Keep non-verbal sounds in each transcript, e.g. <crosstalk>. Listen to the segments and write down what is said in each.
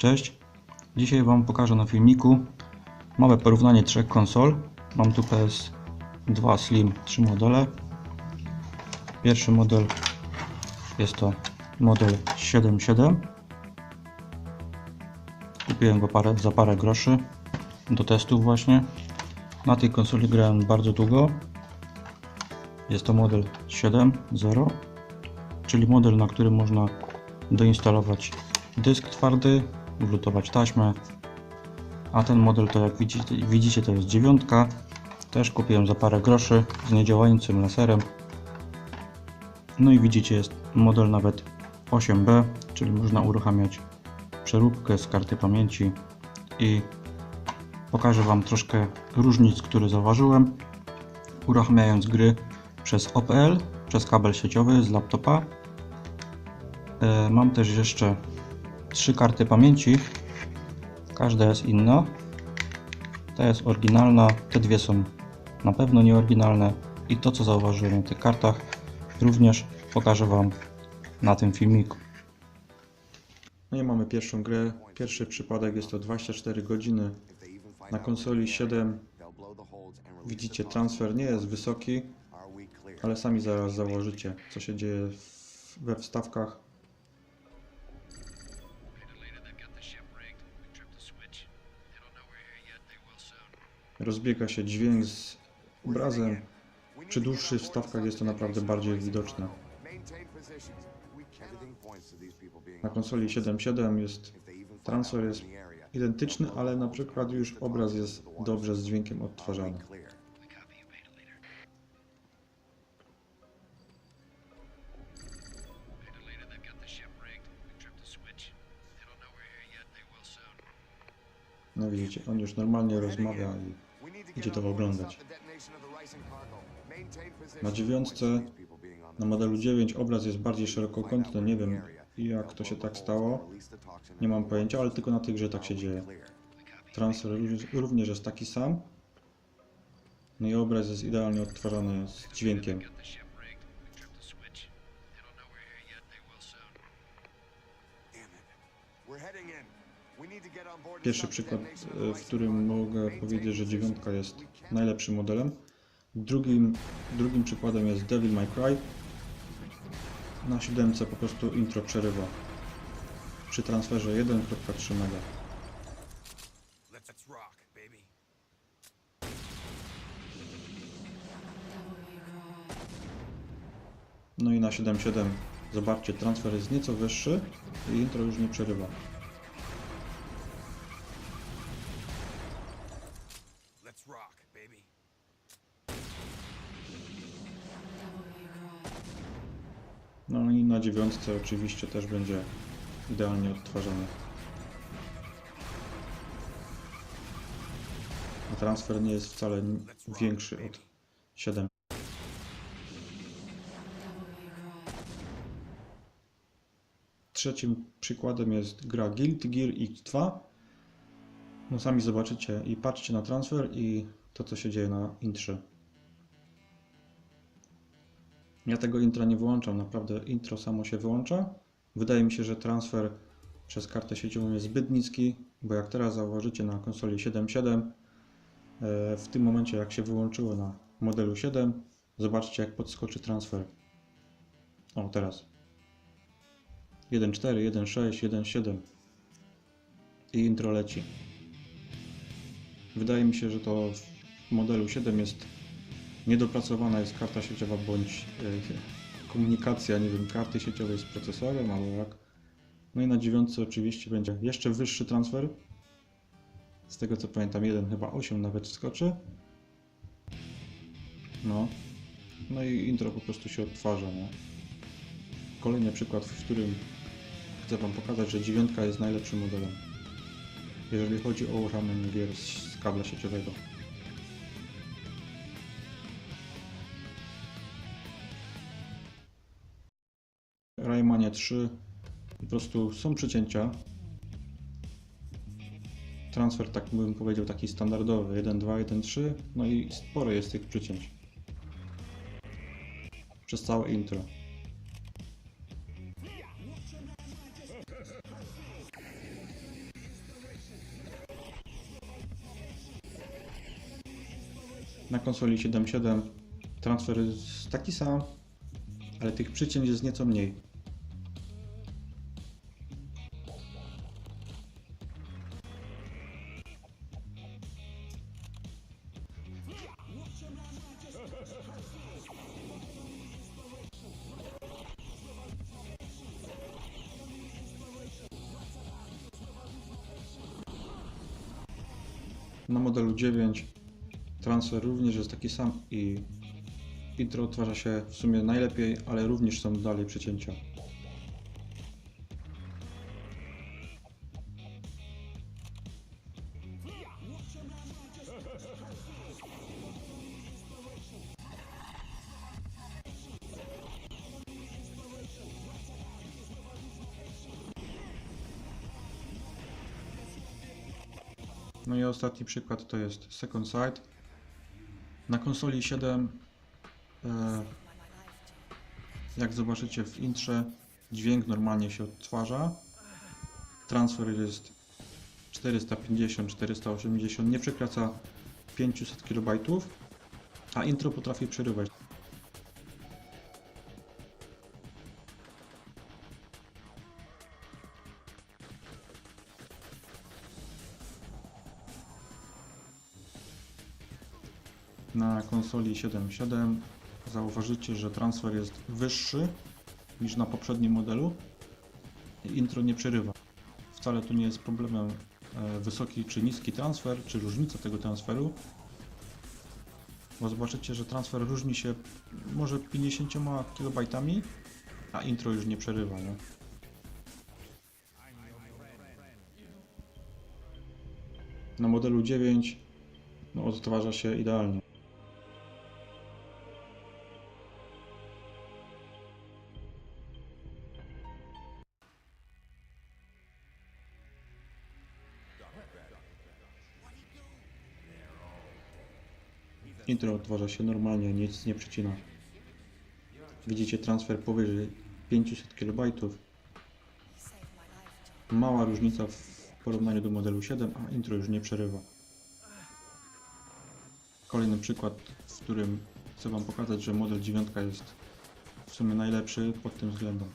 Cześć, dzisiaj Wam pokażę na filmiku małe porównanie trzech konsol. Mam tu PS2 Slim, trzy modele. Pierwszy model jest to model 7.7. Kupiłem go parę, za parę groszy do testów właśnie. Na tej konsoli grałem bardzo długo. Jest to model 7.0, czyli model, na którym można doinstalować dysk twardy, wlutować taśmę. A ten model to jak widzicie, widzicie to jest dziewiątka. Też kupiłem za parę groszy z niedziałającym laserem. No i widzicie jest model nawet 8B, czyli można uruchamiać przeróbkę z karty pamięci i pokażę Wam troszkę różnic, które zauważyłem uruchamiając gry przez OPL, przez kabel sieciowy z laptopa. E, Mam też jeszcze trzy karty pamięci. Każda jest inna. Ta jest oryginalna, te dwie są na pewno nieoryginalne i to co zauważyłem na tych kartach również pokażę Wam na tym filmiku. No i mamy pierwszą grę. Pierwszy przypadek jest to 24 godziny na konsoli 7. Widzicie, transfer nie jest wysoki, ale sami zaraz założycie, co się dzieje we wstawkach. Rozbiega się dźwięk z obrazem. Przy dłuższych wstawkach jest to naprawdę bardziej widoczne. Na konsoli 7.7 jest transfer jest identyczny, ale na przykład już obraz jest dobrze z dźwiękiem odtwarzany. No widzicie, on już normalnie rozmawia i idzie to oglądać. Na dziewiątce, na modelu 9 obraz jest bardziej szerokokątny, nie wiem jak to się tak stało, nie mam pojęcia, ale tylko na tej grze tak się dzieje. Transfer również- jest taki sam, no i obraz jest idealnie odtwarzany z dźwiękiem. Pierwszy przykład, e, w którym mogę powiedzieć, że dziewiątka jest najlepszym modelem. Drugim, drugim przykładem jest Devil May Cry. Na siódemce po prostu intro przerywa. Przy transferze 1.3 MB. Let's rock, baby. No i na 7.7 zobaczcie, transfer jest nieco wyższy i intro już nie przerywa. Let's rock, baby. No i na dziewiątce oczywiście też będzie idealnie odtwarzany. A transfer nie jest wcale większy od 7. Trzecim przykładem jest gra Guilty Gear X2. No sami zobaczycie i patrzcie na transfer i to co się dzieje na intrze. Ja tego intra nie wyłączam, naprawdę intro samo się wyłącza. Wydaje mi się, że transfer przez kartę sieciową jest zbyt niski, bo jak teraz zauważycie na konsoli 7.7, e, w tym momencie jak się wyłączyło na modelu 7, zobaczcie jak podskoczy transfer. O, teraz. 1.4, 1.6, 1.7 i intro leci. Wydaje mi się, że to w modelu 7 jest niedopracowana jest karta sieciowa bądź e, komunikacja, nie wiem, karty sieciowej z procesorem albo jak. No i na dziewiątce oczywiście będzie jeszcze wyższy transfer. Z tego co pamiętam, jeden chyba 8 nawet wskoczy. No. No i intro po prostu się odtwarza, nie? Kolejny przykład, w którym chcę Wam pokazać, że dziewiątka jest najlepszym modelem. Jeżeli chodzi o uruchamianie gier z kabla sieciowego. Raymanie 3 po prostu są przecięcia. Transfer, tak bym powiedział, taki standardowy 1-2, 1-3, no i sporo jest tych przycięć przez całe intro. Na konsoli 7.7 transfer jest taki sam, ale tych przycięć jest nieco mniej. 9 transfer również jest taki sam i intro odtwarza się w sumie najlepiej, ale również są dalej przecięcia. Ostatni przykład to jest Second Sight. Na konsoli 7, e, jak zobaczycie w intrze, dźwięk normalnie się odtwarza. Transfer jest 450-480, nie przekracza 500 KB, a intro potrafi przerywać. Na konsoli 7.7 zauważycie, że transfer jest wyższy niż na poprzednim modelu. Intro nie przerywa. Wcale tu nie jest problemem e, wysoki czy niski transfer, czy różnica tego transferu. Bo zobaczycie, że transfer różni się może 50 KB, a intro już nie przerywa. Nie? Na modelu 9 no, odtwarza się idealnie. Intro odtwarza się normalnie, nic nie przycina. Widzicie transfer powyżej 500 KB. Mała różnica w porównaniu do modelu 7, a intro już nie przerywa. Kolejny przykład, w którym chcę Wam pokazać, że model 9 jest w sumie najlepszy pod tym względem.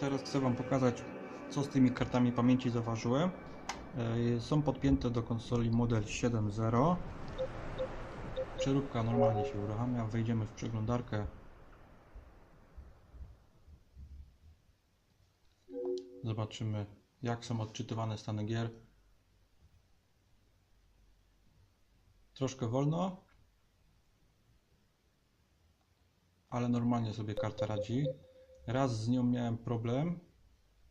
Teraz chcę Wam pokazać, co z tymi kartami pamięci zauważyłem. E, Są podpięte do konsoli model 7.0. Przeróbka normalnie się uruchamia. Wejdziemy w przeglądarkę. Zobaczymy, jak są odczytywane stany gier. Troszkę wolno, ale normalnie sobie karta radzi. Raz z nią miałem problem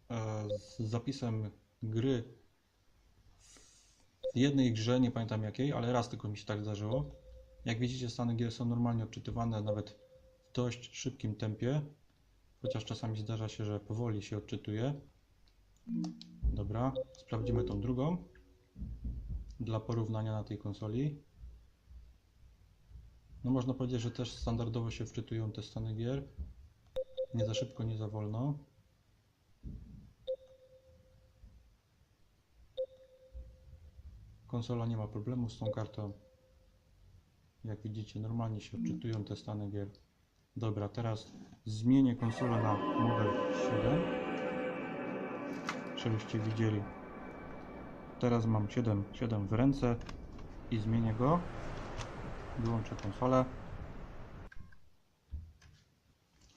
e, z zapisem gry w jednej grze, nie pamiętam jakiej, ale raz tylko mi się tak zdarzyło. Jak widzicie, stany gier są normalnie odczytywane, nawet w dość szybkim tempie, chociaż czasami zdarza się, że powoli się odczytuje. Dobra, sprawdzimy tą drugą dla porównania na tej konsoli. No można powiedzieć, że też standardowo się wczytują te stany gier. Nie za szybko, nie za wolno. Konsola nie ma problemu z tą kartą. Jak widzicie, normalnie się odczytują te stany gier. Dobra, teraz zmienię konsolę na model 7. Żebyście widzieli. Teraz mam 7, 7 w ręce i zmienię go. Wyłączę konsolę.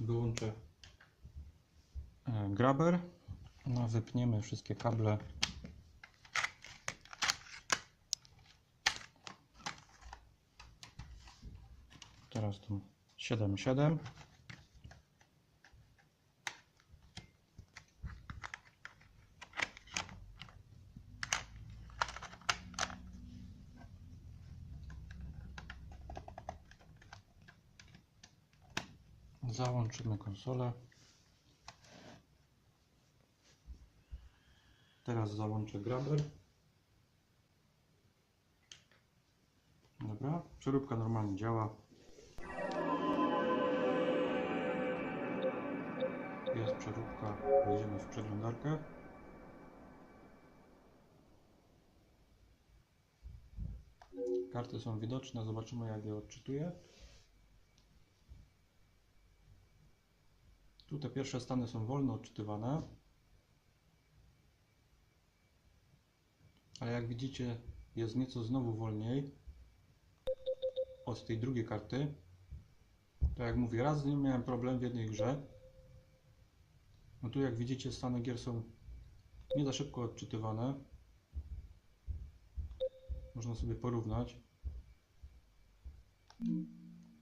Wyłączę e, grabber. No, wypniemy wszystkie kable. Tu 7.7. Załączymy konsolę. Teraz załączę grabber. Dobra, przeróbka normalnie działa. Przeróbka, wejdziemy w przeglądarkę. Karty są widoczne, zobaczymy jak je odczytuję. Tu te pierwsze stany są wolno odczytywane. Ale jak widzicie jest nieco znowu wolniej od tej drugiej karty. To jak mówię, raz z miałem problem w jednej grze. No tu jak widzicie stany gier są nie za szybko odczytywane. Można sobie porównać.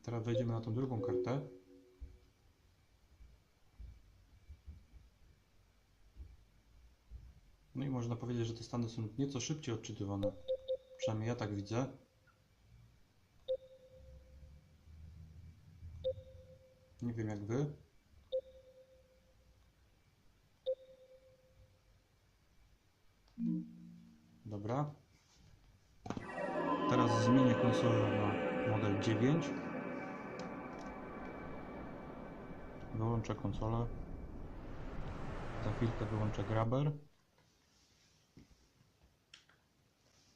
Teraz wejdziemy na tą drugą kartę. No i można powiedzieć, że te stany są nieco szybciej odczytywane. Przynajmniej ja tak widzę. Nie wiem jak wy. Konsolę na model 9. Wyłączę konsolę. Za chwilkę wyłączę grabber.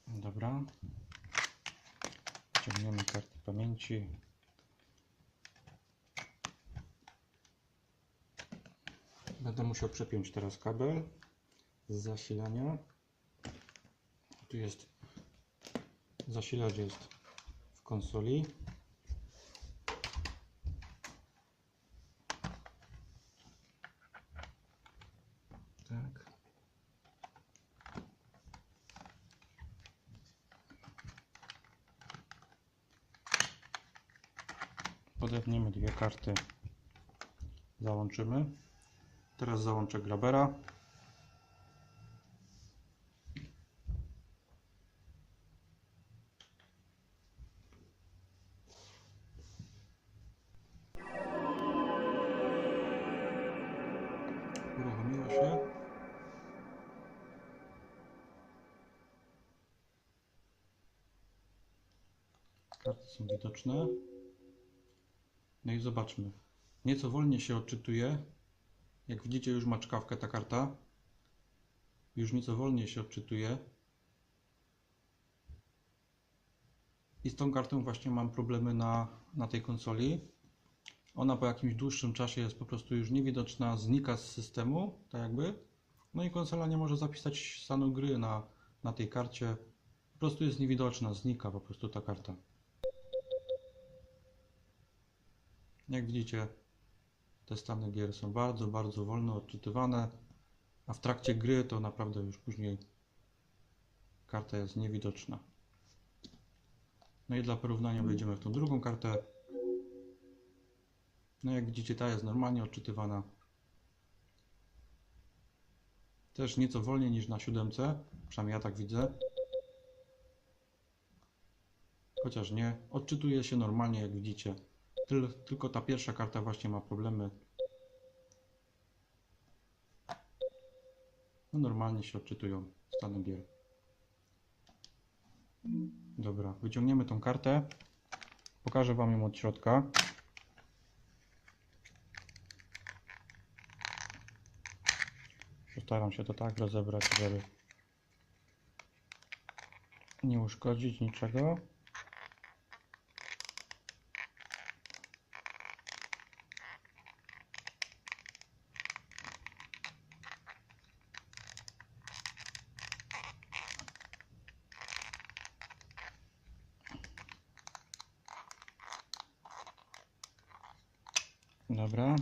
Dobra. Ciągniemy kartę pamięci. Będę musiał przepiąć teraz kabel z zasilania. Tu jest zasilacz jest konsoli. Tak. Podepniemy dwie karty. Załączymy. Teraz załączę grabera. Karty są widoczne. No i zobaczmy. Nieco wolniej się odczytuje. Jak widzicie już ma czkawkę ta karta. Już nieco wolniej się odczytuje. I z tą kartą właśnie mam problemy na, na tej konsoli. Ona po jakimś dłuższym czasie jest po prostu już niewidoczna, znika z systemu, tak jakby. No i konsola nie może zapisać stanu gry na, na tej karcie. Po prostu jest niewidoczna, znika po prostu ta karta. Jak widzicie, te stany gier są bardzo, bardzo wolno odczytywane, a w trakcie gry to naprawdę już później karta jest niewidoczna. No i dla porównania wejdziemy w tą drugą kartę. No jak widzicie, ta jest normalnie odczytywana. Też nieco wolniej niż na siódemce, przynajmniej ja tak widzę. Chociaż nie, odczytuje się normalnie jak widzicie. Tyl, tylko ta pierwsza karta właśnie ma problemy. No normalnie się odczytują stany gier. Dobra, wyciągniemy tą kartę. Pokażę Wam ją od środka. Postaram się to tak rozebrać, żeby nie uszkodzić niczego. Dobra.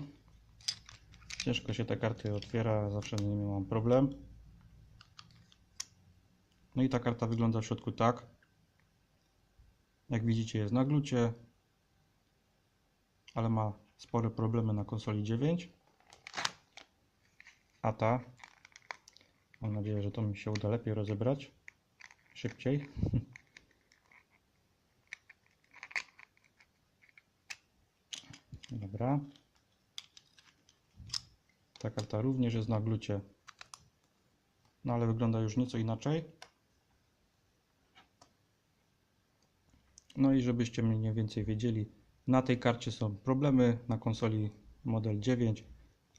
Ciężko się te karty otwiera, zawsze z nimi mam problem. No i ta karta wygląda w środku tak. Jak widzicie jest na glucie, ale ma spore problemy na konsoli 9. A ta, mam nadzieję, że to mi się uda lepiej rozebrać, szybciej. <laughs> Dobra. Ta karta również jest na glucie. No ale wygląda już nieco inaczej. No i żebyście mniej więcej wiedzieli, na tej karcie są problemy na konsoli model 9,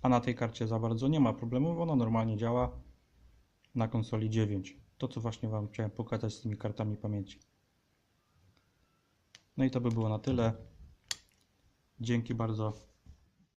a na tej karcie za bardzo nie ma problemów, ona normalnie działa na konsoli 9. To co właśnie Wam chciałem pokazać z tymi kartami pamięci. No i to by było na tyle. Dzięki bardzo.